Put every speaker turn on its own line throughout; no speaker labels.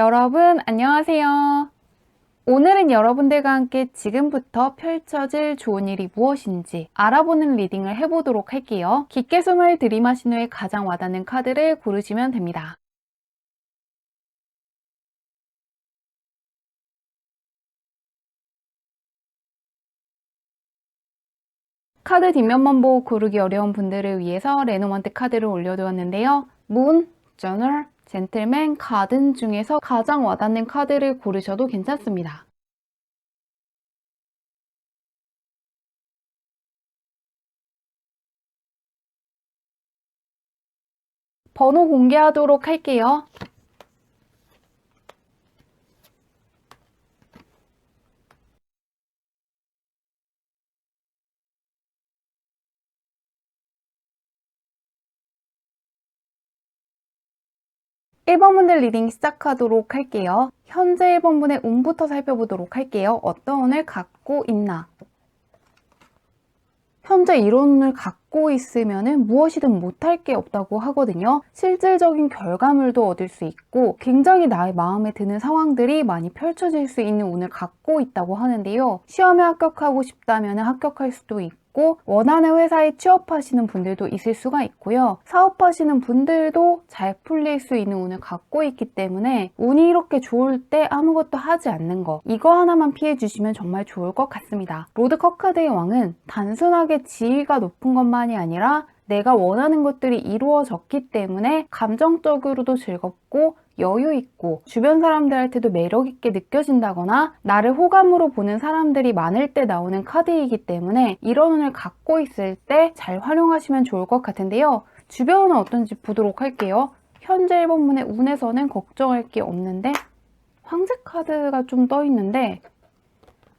여러분, 안녕하세요. 오늘은 여러분들과 함께 지금부터 펼쳐질 좋은 일이 무엇인지 알아보는 리딩을 해보도록 할게요. 깊게 숨을 들이마신 후에 가장 와닿는 카드를 고르시면 됩니다. 카드 뒷면만 보고 고르기 어려운 분들을 위해서 레노먼트 카드를 올려두었는데요. 문, 저널, 젠틀맨, 가든 중에서 가장 와닿는 카드를 고르셔도 괜찮습니다. 번호 공개하도록 할게요. 일번 분들 리딩 시작하도록 할게요. 현재 1번 분의 운부터 살펴보도록 할게요. 어떤 운을 갖고 있나? 현재 이런 운을 갖고 있으면 무엇이든 못할 게 없다고 하거든요. 실질적인 결과물도 얻을 수 있고 굉장히 나의 마음에 드는 상황들이 많이 펼쳐질 수 있는 운을 갖고 있다고 하는데요. 시험에 합격하고 싶다면 합격할 수도 있고 있고 원하는 회사에 취업하시는 분들도 있을 수가 있고요. 사업하시는 분들도 잘 풀릴 수 있는 운을 갖고 있기 때문에 운이 이렇게 좋을 때 아무것도 하지 않는 거 이거 하나만 피해 주시면 정말 좋을 것 같습니다. 로드 커카드의 왕은 단순하게 지위가 높은 것만이 아니라 내가 원하는 것들이 이루어졌기 때문에 감정적으로도 즐겁고 여유 있고 주변 사람들한테도 매력 있게 느껴진다거나 나를 호감으로 보는 사람들이 많을 때 나오는 카드이기 때문에 이런 운을 갖고 있을 때 잘 활용하시면 좋을 것 같은데요. 주변은 어떤지 보도록 할게요. 현재 1번문의 운에서는 걱정할 게 없는데 황제 카드가 좀 떠 있는데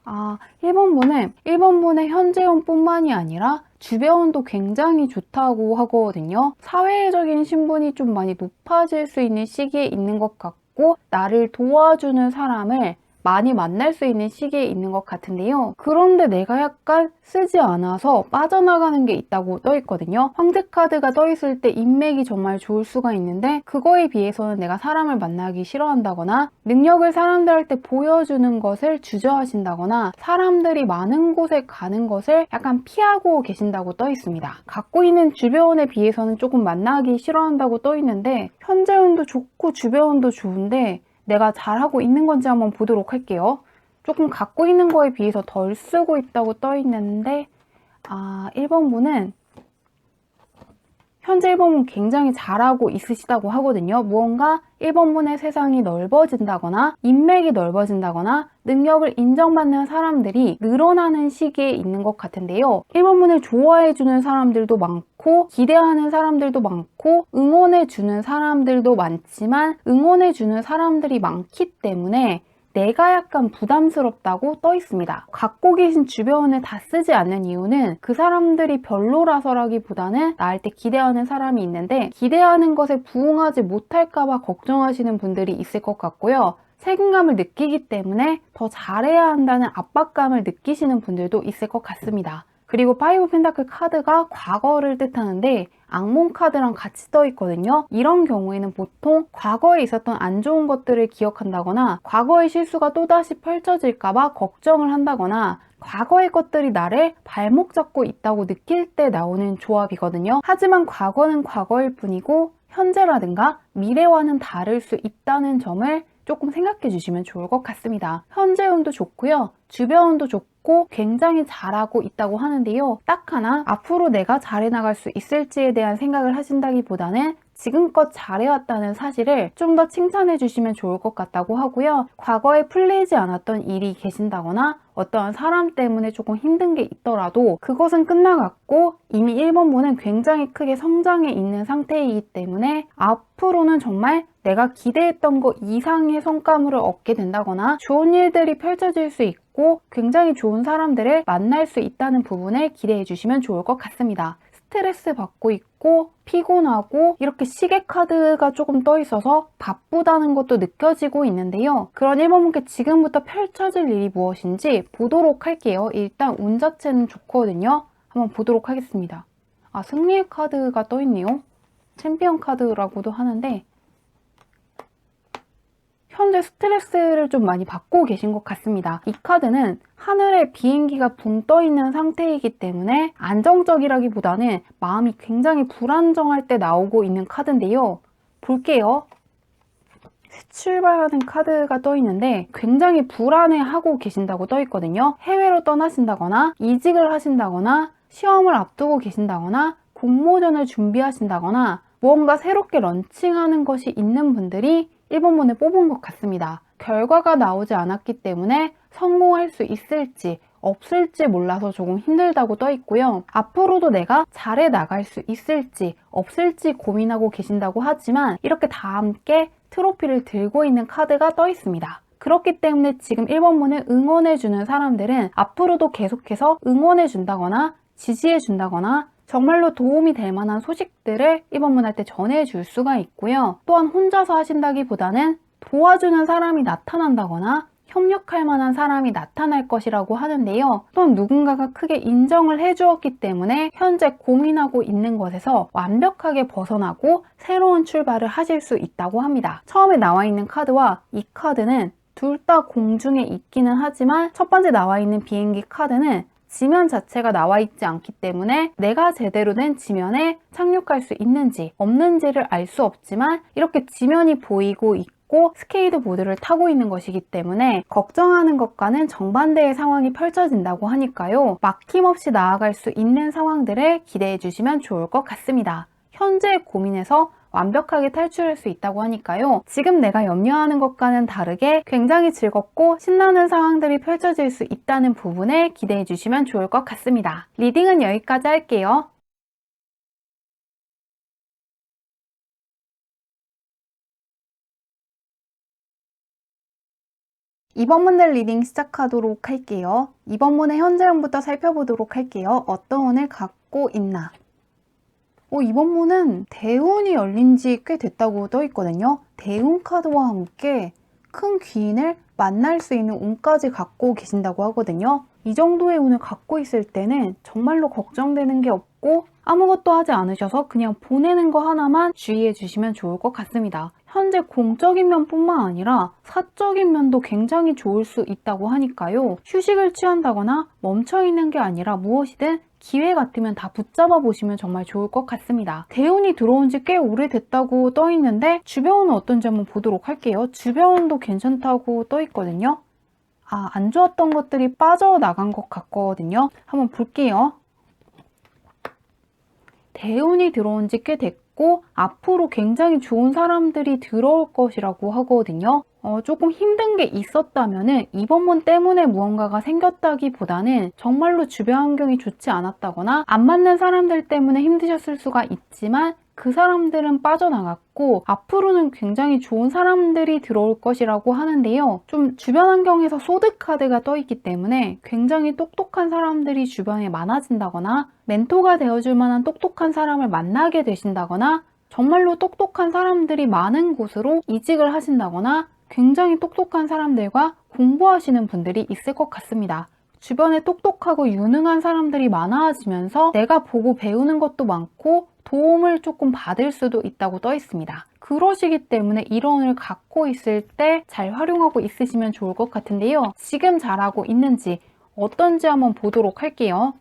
아 1번문은 1번문의 현재운뿐만이 아니라 주변도 굉장히 좋다고 하거든요. 사회적인 신분이 좀 많이 높아질 수 있는 시기에 있는 것 같고 나를 도와주는 사람을 많이 만날 수 있는 시기에 있는 것 같은데요. 그런데 내가 약간 쓰지 않아서 빠져나가는 게 있다고 떠 있거든요. 황제 카드가 떠 있을 때 인맥이 정말 좋을 수가 있는데 그거에 비해서는 내가 사람을 만나기 싫어한다거나 능력을 사람들한테 보여주는 것을 주저하신다거나 사람들이 많은 곳에 가는 것을 약간 피하고 계신다고 떠 있습니다. 갖고 있는 주변에 비해서는 조금 만나기 싫어한다고 떠 있는데 현재 운도 좋고 주변 운도 좋은데 내가 잘하고 있는 건지 한번 보도록 할게요. 조금 갖고 있는 거에 비해서 덜 쓰고 있다고 떠 있는데 아 1번분은 현재 1번분 굉장히 잘하고 있으시다고 하거든요. 무언가 1번분의 세상이 넓어진다거나 인맥이 넓어진다거나 능력을 인정받는 사람들이 늘어나는 시기에 있는 것 같은데요. 1번분을 좋아해주는 사람들도 많고 기대하는 사람들도 많고 응원해주는 사람들도 많지만 응원해주는 사람들이 많기 때문에 내가 약간 부담스럽다고 떠 있습니다. 갖고 계신 주변을 다 쓰지 않는 이유는 그 사람들이 별로라서라기보다는 나한테 기대하는 사람이 있는데 기대하는 것에 부응하지 못할까봐 걱정하시는 분들이 있을 것 같고요. 책임감을 느끼기 때문에 더 잘해야 한다는 압박감을 느끼시는 분들도 있을 것 같습니다. 그리고 파이브 펜타클 카드가 과거를 뜻하는데 악몽 카드랑 같이 떠 있거든요. 이런 경우에는 보통 과거에 있었던 안 좋은 것들을 기억한다거나 과거의 실수가 또다시 펼쳐질까봐 걱정을 한다거나 과거의 것들이 나를 발목 잡고 있다고 느낄 때 나오는 조합이거든요. 하지만 과거는 과거일 뿐이고 현재라든가 미래와는 다를 수 있다는 점을 조금 생각해 주시면 좋을 것 같습니다. 현재 운도 좋고요. 주변 운도 좋고 굉장히 잘하고 있다고 하는데요. 딱 하나 앞으로 내가 잘해 나갈 수 있을지에 대한 생각을 하신다기보다는 지금껏 잘해왔다는 사실을 좀 더 칭찬해 주시면 좋을 것 같다고 하고요. 과거에 풀리지 않았던 일이 계신다거나 어떠한 사람 때문에 조금 힘든 게 있더라도 그것은 끝나갔고 이미 1번분은 굉장히 크게 성장해 있는 상태이기 때문에 앞으로는 정말 내가 기대했던 것 이상의 성과물을 얻게 된다거나 좋은 일들이 펼쳐질 수 있고 굉장히 좋은 사람들을 만날 수 있다는 부분을 기대해 주시면 좋을 것 같습니다. 스트레스 받고 있고 피곤하고 이렇게 시계 카드가 조금 떠 있어서 바쁘다는 것도 느껴지고 있는데요. 그런 1번분께 지금부터 펼쳐질 일이 무엇인지 보도록 할게요. 일단 운 자체는 좋거든요. 한번 보도록 하겠습니다. 아, 승리의 카드가 떠 있네요. 챔피언 카드라고도 하는데 현재 스트레스를 좀 많이 받고 계신 것 같습니다. 이 카드는 하늘에 비행기가 붕 떠 있는 상태이기 때문에 안정적이라기보다는 마음이 굉장히 불안정할 때 나오고 있는 카드인데요. 볼게요. 새 출발하는 카드가 떠 있는데 굉장히 불안해하고 계신다고 떠 있거든요. 해외로 떠나신다거나 이직을 하신다거나 시험을 앞두고 계신다거나 공모전을 준비하신다거나 무언가 새롭게 런칭하는 것이 있는 분들이 1번문을 뽑은 것 같습니다. 결과가 나오지 않았기 때문에 성공할 수 있을지 없을지 몰라서 조금 힘들다고 떠 있고요. 앞으로도 내가 잘해 나갈 수 있을지 없을지 고민하고 계신다고 하지만 이렇게 다 함께 트로피를 들고 있는 카드가 떠 있습니다. 그렇기 때문에 지금 1번 문을 응원해주는 사람들은 앞으로도 계속해서 응원해준다거나 지지해준다거나 정말로 도움이 될 만한 소식들을 1번문 할 때 전해줄 수가 있고요. 또한 혼자서 하신다기보다는 도와주는 사람이 나타난다거나 협력할 만한 사람이 나타날 것이라고 하는데요. 또한 누군가가 크게 인정을 해주었기 때문에 현재 고민하고 있는 것에서 완벽하게 벗어나고 새로운 출발을 하실 수 있다고 합니다. 처음에 나와 있는 카드와 이 카드는 둘 다 공중에 있기는 하지만 첫 번째 나와 있는 비행기 카드는 지면 자체가 나와 있지 않기 때문에 내가 제대로 된 지면에 착륙할 수 있는지 없는지를 알 수 없지만 이렇게 지면이 보이고 있고 스케이트보드를 타고 있는 것이기 때문에 걱정하는 것과는 정반대의 상황이 펼쳐진다고 하니까요. 막힘없이 나아갈 수 있는 상황들을 기대해 주시면 좋을 것 같습니다. 현재 고민에서 완벽하게 탈출할 수 있다고 하니까요. 지금 내가 염려하는 것과는 다르게 굉장히 즐겁고 신나는 상황들이 펼쳐질 수 있다는 부분을 기대해 주시면 좋을 것 같습니다. 리딩은 여기까지 할게요. 이번 문들 리딩 시작하도록 할게요. 이번 문의 현재형부터 살펴보도록 할게요. 어떤 운을 갖고 있나? 어, 이번 문은 대운이 열린 지 꽤 됐다고 떠 있거든요. 대운 카드와 함께 큰 귀인을 만날 수 있는 운까지 갖고 계신다고 하거든요. 이 정도의 운을 갖고 있을 때는 정말로 걱정되는 게 없고 아무것도 하지 않으셔서 그냥 보내는 거 하나만 주의해 주시면 좋을 것 같습니다. 현재 공적인 면뿐만 아니라 사적인 면도 굉장히 좋을 수 있다고 하니까요. 휴식을 취한다거나 멈춰 있는 게 아니라 무엇이든 기회 같으면 다 붙잡아 보시면 정말 좋을 것 같습니다. 대운이 들어온 지 꽤 오래됐다고 떠 있는데 주변은 어떤지 한번 보도록 할게요. 주변도 괜찮다고 떠 있거든요. 아, 안 좋았던 것들이 빠져나간 것 같거든요. 한번 볼게요. 대운이 들어온 지 꽤 됐고 앞으로 굉장히 좋은 사람들이 들어올 것이라고 하거든요. 어, 조금 힘든 게 있었다면은 이번 문 때문에 무언가가 생겼다기보다는 정말로 주변 환경이 좋지 않았다거나 안 맞는 사람들 때문에 힘드셨을 수가 있지만 그 사람들은 빠져나갔고 앞으로는 굉장히 좋은 사람들이 들어올 것이라고 하는데요. 좀 주변 환경에서 소드 카드가 떠 있기 때문에 굉장히 똑똑한 사람들이 주변에 많아진다거나 멘토가 되어줄 만한 똑똑한 사람을 만나게 되신다거나 정말로 똑똑한 사람들이 많은 곳으로 이직을 하신다거나 굉장히 똑똑한 사람들과 공부하시는 분들이 있을 것 같습니다. 주변에 똑똑하고 유능한 사람들이 많아지면서 내가 보고 배우는 것도 많고 도움을 조금 받을 수도 있다고 떠 있습니다. 그러시기 때문에 이론을 갖고 있을 때 잘 활용하고 있으시면 좋을 것 같은데요. 지금 잘하고 있는지 어떤지 한번 보도록 할게요.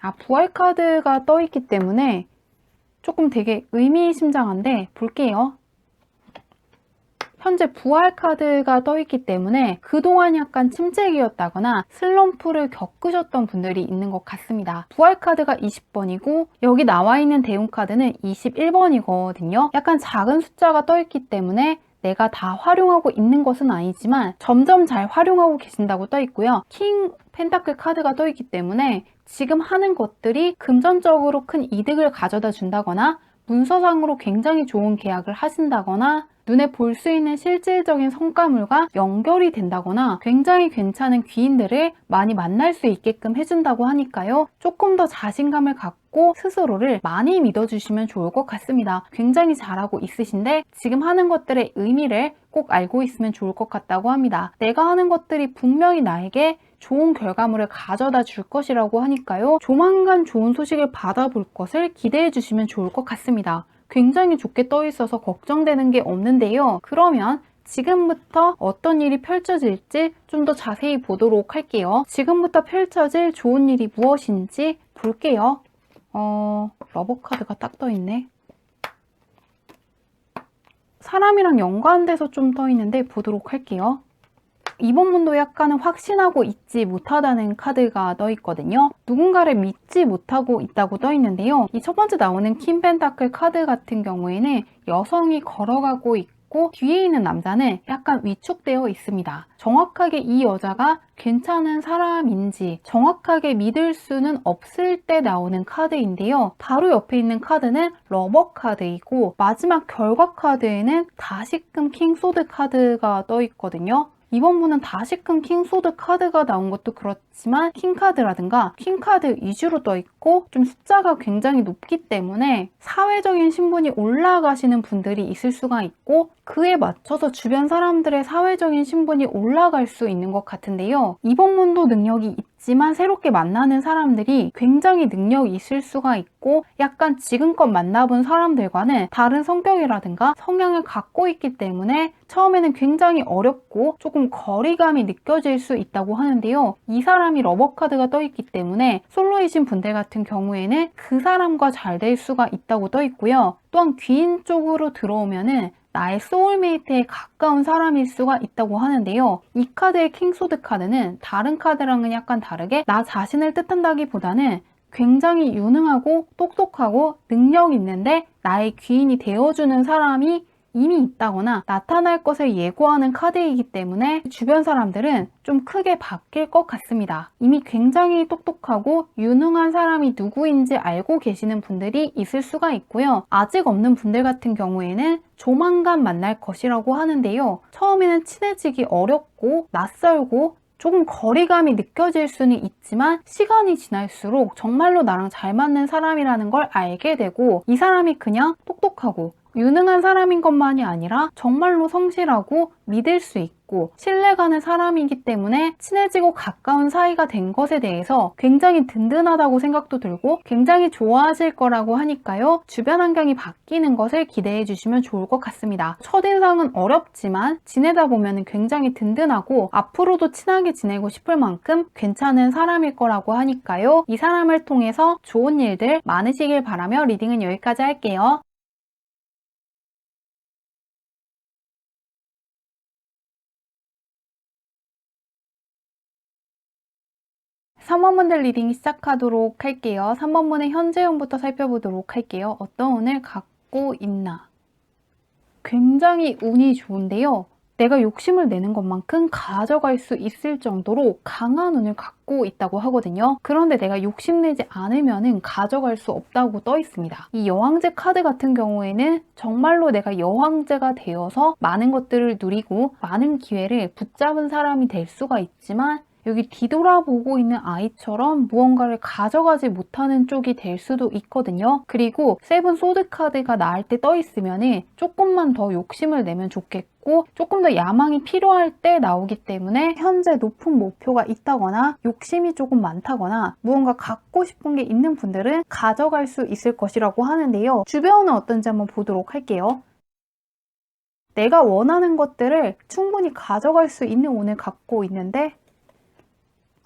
아, 부활 카드가 떠 있기 때문에 조금 되게 의미심장한데 볼게요. 현재 부활 카드가 떠 있기 때문에 그동안 약간 침체기였다거나 슬럼프를 겪으셨던 분들이 있는 것 같습니다. 부활 카드가 20번이고 여기 나와 있는 대운 카드는 21번이거든요. 약간 작은 숫자가 떠 있기 때문에 내가 다 활용하고 있는 것은 아니지만 점점 잘 활용하고 계신다고 떠 있고요. 킹 펜타클 카드가 떠 있기 때문에 지금 하는 것들이 금전적으로 큰 이득을 가져다 준다거나 문서상으로 굉장히 좋은 계약을 하신다거나 눈에 볼 수 있는 실질적인 성과물과 연결이 된다거나 굉장히 괜찮은 귀인들을 많이 만날 수 있게끔 해준다고 하니까요. 조금 더 자신감을 갖고 스스로를 많이 믿어주시면 좋을 것 같습니다. 굉장히 잘하고 있으신데 지금 하는 것들의 의미를 꼭 알고 있으면 좋을 것 같다고 합니다. 내가 하는 것들이 분명히 나에게 좋은 결과물을 가져다 줄 것이라고 하니까요. 조만간 좋은 소식을 받아볼 것을 기대해 주시면 좋을 것 같습니다. 굉장히 좋게 떠 있어서 걱정되는 게 없는데요. 그러면 지금부터 어떤 일이 펼쳐질지 좀 더 자세히 보도록 할게요. 지금부터 펼쳐질 좋은 일이 무엇인지 볼게요. 어, 러버 카드가 딱 떠 있네. 사람이랑 연관돼서 좀 떠 있는데 보도록 할게요. 이번 문도 약간은 확신하고 있지 못하다는 카드가 떠 있거든요. 누군가를 믿지 못하고 있다고 떠 있는데요. 이 첫 번째 나오는 킴 펜타클 카드 같은 경우에는 여성이 걸어가고 있고 뒤에 있는 남자는 약간 위축되어 있습니다. 정확하게 이 여자가 괜찮은 사람인지 정확하게 믿을 수는 없을 때 나오는 카드인데요. 바로 옆에 있는 카드는 러버 카드이고 마지막 결과 카드에는 다시금 킹소드 카드가 떠 있거든요. 이번 분은 다시금 킹소드 카드가 나온 것도 그렇지만 킹카드라든가 킹카드 위주로 떠 있고 좀 숫자가 굉장히 높기 때문에 사회적인 신분이 올라가시는 분들이 있을 수가 있고 그에 맞춰서 주변 사람들의 사회적인 신분이 올라갈 수 있는 것 같은데요. 이번 문도 능력이 있 지만 새롭게 만나는 사람들이 굉장히 능력이 있을 수가 있고 약간 지금껏 만나본 사람들과는 다른 성격이라든가 성향을 갖고 있기 때문에 처음에는 굉장히 어렵고 조금 거리감이 느껴질 수 있다고 하는데요. 이 사람이 러버카드가 떠 있기 때문에 솔로이신 분들 같은 경우에는 그 사람과 잘 될 수가 있다고 떠 있고요. 또한 귀인 쪽으로 들어오면은 나의 소울메이트에 가까운 사람일 수가 있다고 하는데요. 이 카드의 킹소드 카드는 다른 카드랑은 약간 다르게 나 자신을 뜻한다기보다는 굉장히 유능하고 똑똑하고 능력 있는데 나의 귀인이 되어주는 사람이 이미 있다거나 나타날 것을 예고하는 카드이기 때문에 주변 사람들은 좀 크게 바뀔 것 같습니다. 이미 굉장히 똑똑하고 유능한 사람이 누구인지 알고 계시는 분들이 있을 수가 있고요. 아직 없는 분들 같은 경우에는 조만간 만날 것이라고 하는데요. 처음에는 친해지기 어렵고 낯설고 조금 거리감이 느껴질 수는 있지만 시간이 지날수록 정말로 나랑 잘 맞는 사람이라는 걸 알게 되고 이 사람이 그냥 똑똑하고 유능한 사람인 것만이 아니라 정말로 성실하고 믿을 수 있고 신뢰가는 사람이기 때문에 친해지고 가까운 사이가 된 것에 대해서 굉장히 든든하다고 생각도 들고 굉장히 좋아하실 거라고 하니까요. 주변 환경이 바뀌는 것을 기대해 주시면 좋을 것 같습니다. 첫인상은 어렵지만 지내다 보면 굉장히 든든하고 앞으로도 친하게 지내고 싶을 만큼 괜찮은 사람일 거라고 하니까요. 이 사람을 통해서 좋은 일들 많으시길 바라며 리딩은 여기까지 할게요. 3번분들 리딩 시작하도록 할게요. 3번분의 현재형부터 살펴보도록 할게요. 어떤 운을 갖고 있나? 굉장히 운이 좋은데요. 내가 욕심을 내는 것만큼 가져갈 수 있을 정도로 강한 운을 갖고 있다고 하거든요. 그런데 내가 욕심내지 않으면 가져갈 수 없다고 떠 있습니다. 이 여왕제 카드 같은 경우에는 정말로 내가 여왕제가 되어서 많은 것들을 누리고 많은 기회를 붙잡은 사람이 될 수가 있지만 여기 뒤돌아보고 있는 아이처럼 무언가를 가져가지 못하는 쪽이 될 수도 있거든요. 그리고 세븐 소드 카드가 나올 때떠 있으면 조금만 더 욕심을 내면 좋겠고 조금 더 야망이 필요할 때 나오기 때문에 현재 높은 목표가 있다거나 욕심이 조금 많다거나 무언가 갖고 싶은 게 있는 분들은 가져갈 수 있을 것이라고 하는데요. 주변은 어떤지 한번 보도록 할게요. 내가 원하는 것들을 충분히 가져갈 수 있는 운을 갖고 있는데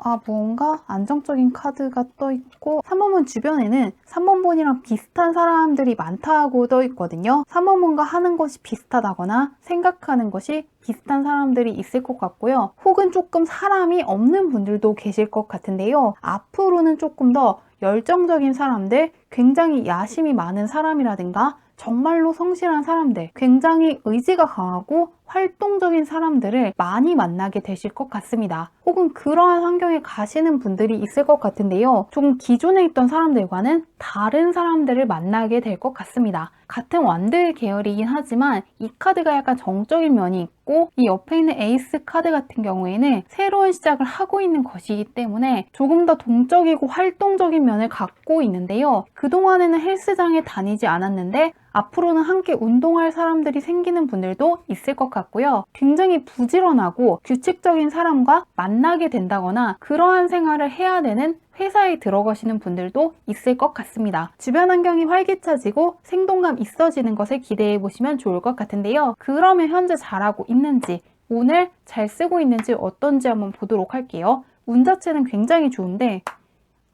아, 무언가 안정적인 카드가 떠 있고 3번문 주변에는 3번문이랑 비슷한 사람들이 많다고 떠 있거든요. 3번문과 하는 것이 비슷하다거나 생각하는 것이 비슷한 사람들이 있을 것 같고요. 혹은 조금 사람이 없는 분들도 계실 것 같은데요. 앞으로는 조금 더 열정적인 사람들, 굉장히 야심이 많은 사람이라든가 정말로 성실한 사람들, 굉장히 의지가 강하고 활동적인 사람들을 많이 만나게 되실 것 같습니다. 혹은 그러한 환경에 가시는 분들이 있을 것 같은데요. 좀 기존에 있던 사람들과는 다른 사람들을 만나게 될 것 같습니다. 같은 완드 계열이긴 하지만 이 카드가 약간 정적인 면이 있고 이 옆에 있는 에이스 카드 같은 경우에는 새로운 시작을 하고 있는 것이기 때문에 조금 더 동적이고 활동적인 면을 갖고 있는데요. 그동안에는 헬스장에 다니지 않았는데 앞으로는 함께 운동할 사람들이 생기는 분들도 있을 것 같 고요. 굉장히 부지런하고 규칙적인 사람과 만나게 된다거나 그러한 생활을 해야 되는 회사에 들어가시는 분들도 있을 것 같습니다. 주변 환경이 활기차지고 생동감 있어지는 것을 기대해 보시면 좋을 것 같은데요. 그러면 현재 잘하고 있는지, 오늘 잘 쓰고 있는지 어떤지 한번 보도록 할게요. 운 자체는 굉장히 좋은데,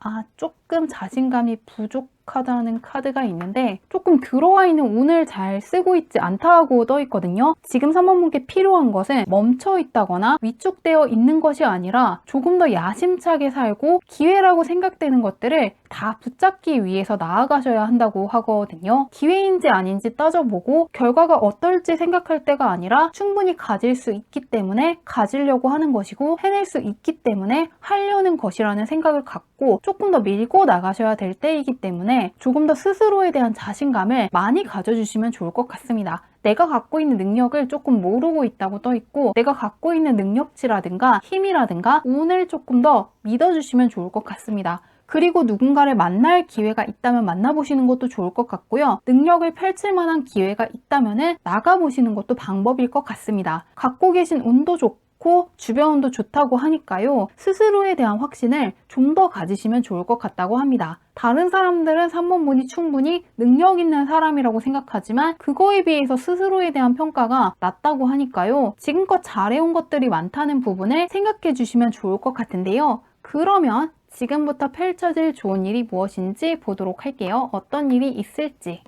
아, 조금 자신감이 부족 하다는 카드가 있는데 조금 들어와 있는 운을 잘 쓰고 있지 않다고 떠 있거든요. 지금 3번 분께 필요한 것은 멈춰 있다거나 위축되어 있는 것이 아니라 조금 더 야심차게 살고 기회라고 생각되는 것들을 다 붙잡기 위해서 나아가셔야 한다고 하거든요. 기회인지 아닌지 따져보고 결과가 어떨지 생각할 때가 아니라 충분히 가질 수 있기 때문에 가지려고 하는 것이고 해낼 수 있기 때문에 하려는 것이라는 생각을 갖고 조금 더 밀고 나가셔야 될 때이기 때문에 조금 더 스스로에 대한 자신감을 많이 가져주시면 좋을 것 같습니다. 내가 갖고 있는 능력을 조금 모르고 있다고 떠 있고 내가 갖고 있는 능력치라든가 힘이라든가 운을 조금 더 믿어주시면 좋을 것 같습니다. 그리고 누군가를 만날 기회가 있다면 만나보시는 것도 좋을 것 같고요. 능력을 펼칠 만한 기회가 있다면 나가보시는 것도 방법일 것 같습니다. 갖고 계신 운도 좋고 주변 운도 좋다고 하니까요. 스스로에 대한 확신을 좀 더 가지시면 좋을 것 같다고 합니다. 다른 사람들은 3번 분이 충분히 능력 있는 사람이라고 생각하지만 그거에 비해서 스스로에 대한 평가가 낮다고 하니까요. 지금껏 잘해온 것들이 많다는 부분을 생각해 주시면 좋을 것 같은데요. 그러면 지금부터 펼쳐질 좋은 일이 무엇인지 보도록 할게요. 어떤 일이 있을지.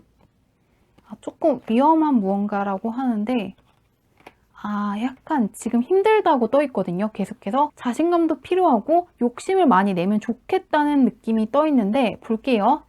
아, 조금 위험한 무언가라고 하는데, 아, 약간 지금 힘들다고 떠 있거든요. 계속해서 자신감도 필요하고 욕심을 많이 내면 좋겠다는 느낌이 떠 있는데, 볼게요.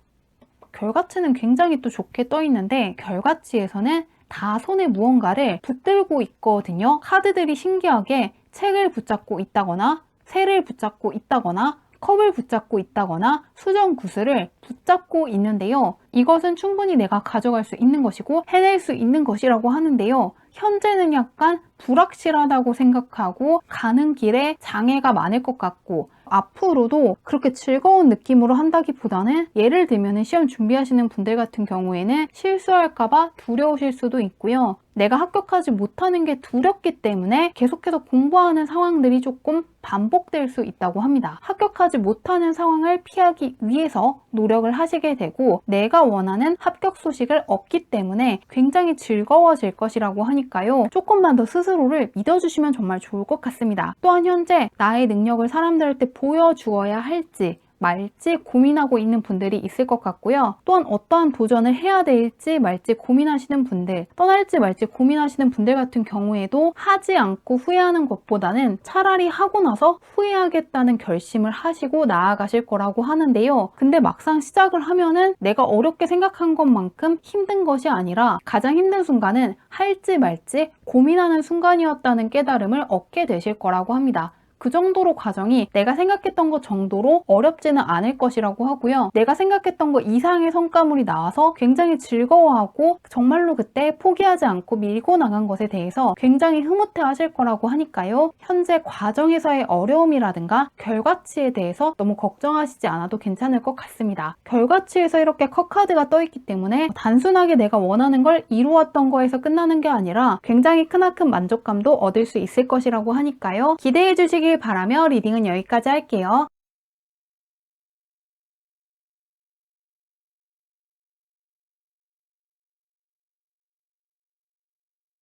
결과치는 굉장히 또 좋게 떠 있는데, 결과치에서는 다 손에 무언가를 붙들고 있거든요. 카드들이 신기하게 책을 붙잡고 있다거나, 새를 붙잡고 있다거나, 컵을 붙잡고 있다거나 수정 구슬을 붙잡고 있는데요. 이것은 충분히 내가 가져갈 수 있는 것이고 해낼 수 있는 것이라고 하는데요. 현재는 약간 불확실하다고 생각하고 가는 길에 장애가 많을 것 같고 앞으로도 그렇게 즐거운 느낌으로 한다기보다는 예를 들면 시험 준비하시는 분들 같은 경우에는 실수할까봐 두려우실 수도 있고요. 내가 합격하지 못하는 게 두렵기 때문에 계속해서 공부하는 상황들이 조금 반복될 수 있다고 합니다. 합격하지 못하는 상황을 피하기 위해서 노력을 하시게 되고 내가 원하는 합격 소식을 얻기 때문에 굉장히 즐거워질 것이라고 하니까요. 조금만 더 스스로 를 믿어주시면 정말 좋을 것 같습니다. 또한 현재 나의 능력을 사람들한테 보여주어야 할지 말지 고민하고 있는 분들이 있을 것 같고요. 또한 어떠한 도전을 해야 될지 말지 고민하시는 분들, 떠날지 말지 고민하시는 분들 같은 경우에도 하지 않고 후회하는 것보다는 차라리 하고 나서 후회하겠다는 결심을 하시고 나아가실 거라고 하는데요. 근데 막상 시작을 하면은 내가 어렵게 생각한 것만큼 힘든 것이 아니라 가장 힘든 순간은 할지 말지 고민하는 순간이었다는 깨달음을 얻게 되실 거라고 합니다. 그 정도로 과정이 내가 생각했던 것 정도로 어렵지는 않을 것이라고 하고요. 내가 생각했던 것 이상의 성과물이 나와서 굉장히 즐거워하고 정말로 그때 포기하지 않고 밀고 나간 것에 대해서 굉장히 흐뭇해 하실 거라고 하니까요. 현재 과정에서의 어려움이라든가 결과치에 대해서 너무 걱정하시지 않아도 괜찮을 것 같습니다. 결과치에서 이렇게 컷카드가 떠있기 때문에 단순하게 내가 원하는 걸 이루었던 거에서 끝나는 게 아니라 굉장히 크나큰 만족감도 얻을 수 있을 것이라고 하니까요. 기대해 주시 길 바라며 리딩은 여기까지 할게요.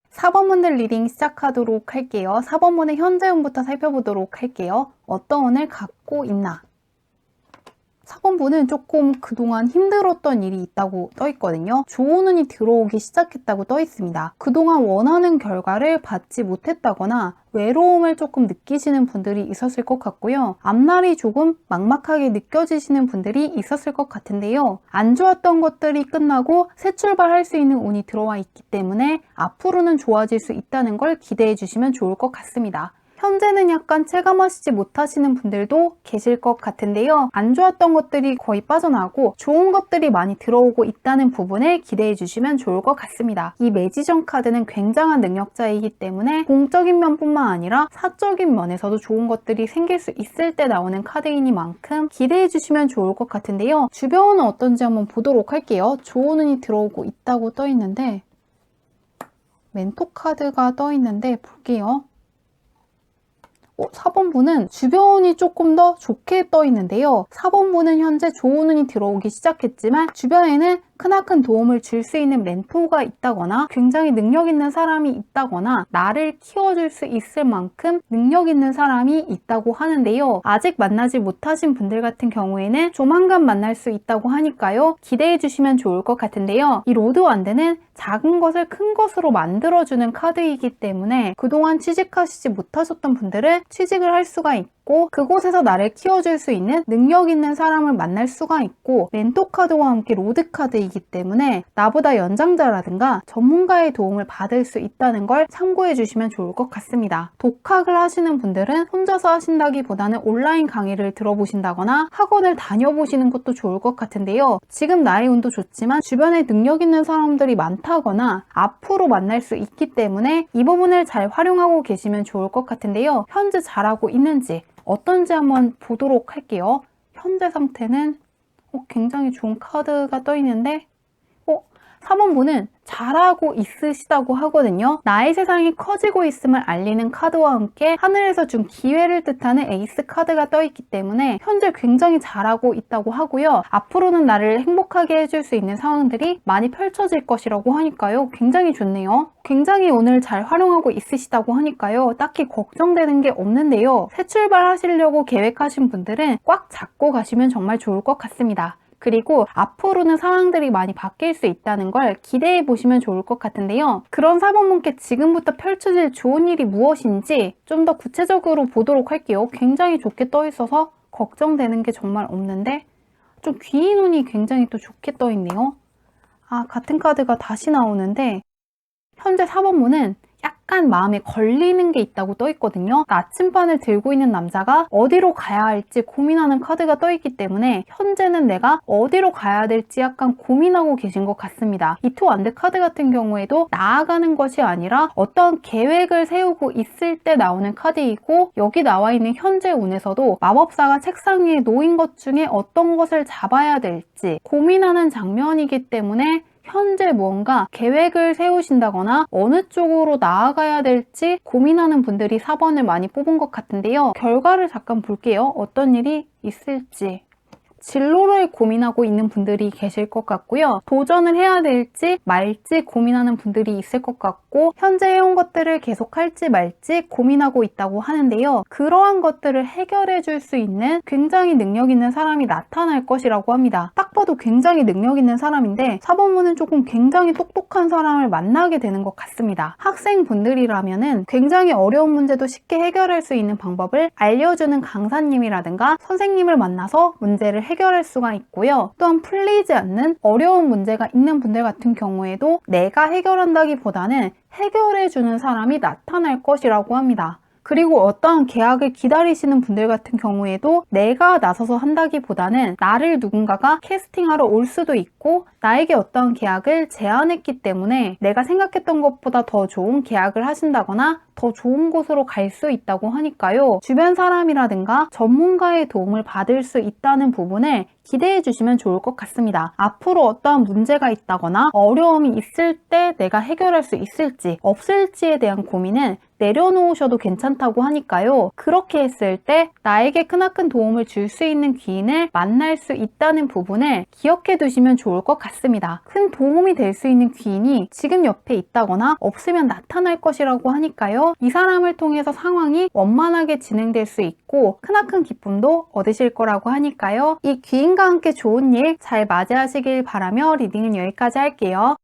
4번문들 리딩 시작하도록 할게요. 4번문의 현재 운부터 살펴보도록 할게요. 어떤 운을 갖고 있나? 4번분은 조금 그동안 힘들었던 일이 있다고 떠 있거든요. 좋은 운이 들어오기 시작했다고 떠 있습니다. 그동안 원하는 결과를 받지 못했다거나 외로움을 조금 느끼시는 분들이 있었을 것 같고요. 앞날이 조금 막막하게 느껴지시는 분들이 있었을 것 같은데요. 안 좋았던 것들이 끝나고 새 출발할 수 있는 운이 들어와 있기 때문에 앞으로는 좋아질 수 있다는 걸 기대해 주시면 좋을 것 같습니다. 현재는 약간 체감하시지 못하시는 분들도 계실 것 같은데요. 안 좋았던 것들이 거의 빠져나고 좋은 것들이 많이 들어오고 있다는 부분을 기대해 주시면 좋을 것 같습니다. 이 매지션 카드는 굉장한 능력자이기 때문에 공적인 면뿐만 아니라 사적인 면에서도 좋은 것들이 생길 수 있을 때 나오는 카드이니만큼 기대해 주시면 좋을 것 같은데요. 주변은 어떤지 한번 보도록 할게요. 좋은 운이 들어오고 있다고 떠 있는데 멘토 카드가 떠 있는데 볼게요. 어, 4번분은 주변이 조금 더 좋게 떠 있는데요. 4번분은 현재 좋은 운이 들어오기 시작했지만 주변에는 크나큰 도움을 줄 수 있는 멘토가 있다거나 굉장히 능력 있는 사람이 있다거나 나를 키워줄 수 있을 만큼 능력 있는 사람이 있다고 하는데요. 아직 만나지 못하신 분들 같은 경우에는 조만간 만날 수 있다고 하니까요. 기대해 주시면 좋을 것 같은데요. 이 로드 완드는 작은 것을 큰 것으로 만들어주는 카드이기 때문에 그동안 취직하시지 못하셨던 분들은 취직을 할 수가 있고 그곳에서 나를 키워줄 수 있는 능력 있는 사람을 만날 수가 있고 멘토 카드와 함께 로드 카드이기 때문에 나보다 연장자라든가 전문가의 도움을 받을 수 있다는 걸 참고해 주시면 좋을 것 같습니다. 독학을 하시는 분들은 혼자서 하신다기보다는 온라인 강의를 들어보신다거나 학원을 다녀보시는 것도 좋을 것 같은데요. 지금 나의 운도 좋지만 주변에 능력 있는 사람들이 많다거나 앞으로 만날 수 있기 때문에 이 부분을 잘 활용하고 계시면 좋을 것 같은데요. 현재 잘하고 있는지 어떤지 한번 보도록 할게요. 현재 상태는 어, 굉장히 좋은 카드가 떠 있는데 어, 3번분은 잘하고 있으시다고 하거든요. 나의 세상이 커지고 있음을 알리는 카드와 함께 하늘에서 준 기회를 뜻하는 에이스 카드가 떠 있기 때문에 현재 굉장히 잘하고 있다고 하고요. 앞으로는 나를 행복하게 해줄 수 있는 상황들이 많이 펼쳐질 것이라고 하니까요. 굉장히 좋네요. 굉장히 오늘 잘 활용하고 있으시다고 하니까요. 딱히 걱정되는 게 없는데요. 새 출발하시려고 계획하신 분들은 꽉 잡고 가시면 정말 좋을 것 같습니다. 그리고 앞으로는 상황들이 많이 바뀔 수 있다는 걸 기대해 보시면 좋을 것 같은데요. 그런 사범분께 지금부터 펼쳐질 좋은 일이 무엇인지 좀 더 구체적으로 보도록 할게요. 굉장히 좋게 떠 있어서 걱정되는 게 정말 없는데 좀 귀인 운이 굉장히 또 좋게 떠 있네요. 아, 같은 카드가 다시 나오는데 현재 4번문은 약간 마음에 걸리는 게 있다고 떠 있거든요. 나침반을 들고 있는 남자가 어디로 가야 할지 고민하는 카드가 떠 있기 때문에 현재는 내가 어디로 가야 될지 약간 고민하고 계신 것 같습니다. 이토 완드 카드 같은 경우에도 나아가는 것이 아니라 어떤 계획을 세우고 있을 때 나오는 카드이고 여기 나와 있는 현재 운에서도 마법사가 책상 위에 놓인 것 중에 어떤 것을 잡아야 될지 고민하는 장면이기 때문에 현재 무언가 계획을 세우신다거나 어느 쪽으로 나아가야 될지 고민하는 분들이 4번을 많이 뽑은 것 같은데요. 결과를 잠깐 볼게요. 어떤 일이 있을지. 진로를 고민하고 있는 분들이 계실 것 같고요. 도전을 해야 될지 말지 고민하는 분들이 있을 것 같고 현재 해온 것들을 계속 할지 말지 고민하고 있다고 하는데요. 그러한 것들을 해결해 줄 수 있는 굉장히 능력 있는 사람이 나타날 것이라고 합니다. 딱 봐도 굉장히 능력 있는 사람인데 사범문은 조금 굉장히 똑똑한 사람을 만나게 되는 것 같습니다. 학생분들이라면은 굉장히 어려운 문제도 쉽게 해결할 수 있는 방법을 알려주는 강사님이라든가 선생님을 만나서 문제를 해결할 수가 있고요. 또한 풀리지 않는 어려운 문제가 있는 분들 같은 경우에도 내가 해결한다기보다는 해결해주는 사람이 나타날 것이라고 합니다. 그리고 어떠한 계약을 기다리시는 분들 같은 경우에도 내가 나서서 한다기보다는 나를 누군가가 캐스팅하러 올 수도 있고 나에게 어떠한 계약을 제안했기 때문에 내가 생각했던 것보다 더 좋은 계약을 하신다거나 더 좋은 곳으로 갈 수 있다고 하니까요. 주변 사람이라든가 전문가의 도움을 받을 수 있다는 부분을 기대해 주시면 좋을 것 같습니다. 앞으로 어떠한 문제가 있다거나 어려움이 있을 때 내가 해결할 수 있을지 없을지에 대한 고민은 내려놓으셔도 괜찮다고 하니까요. 그렇게 했을 때 나에게 크나큰 도움을 줄 수 있는 귀인을 만날 수 있다는 부분을 기억해 두시면 좋을 것 같습니다. 큰 도움이 될 수 있는 귀인이 지금 옆에 있다거나 없으면 나타날 것이라고 하니까요. 이 사람을 통해서 상황이 원만하게 진행될 수 있고 크나큰 기쁨도 얻으실 거라고 하니까요. 이 귀인과 함께 좋은 일 잘 맞이하시길 바라며 리딩은 여기까지 할게요.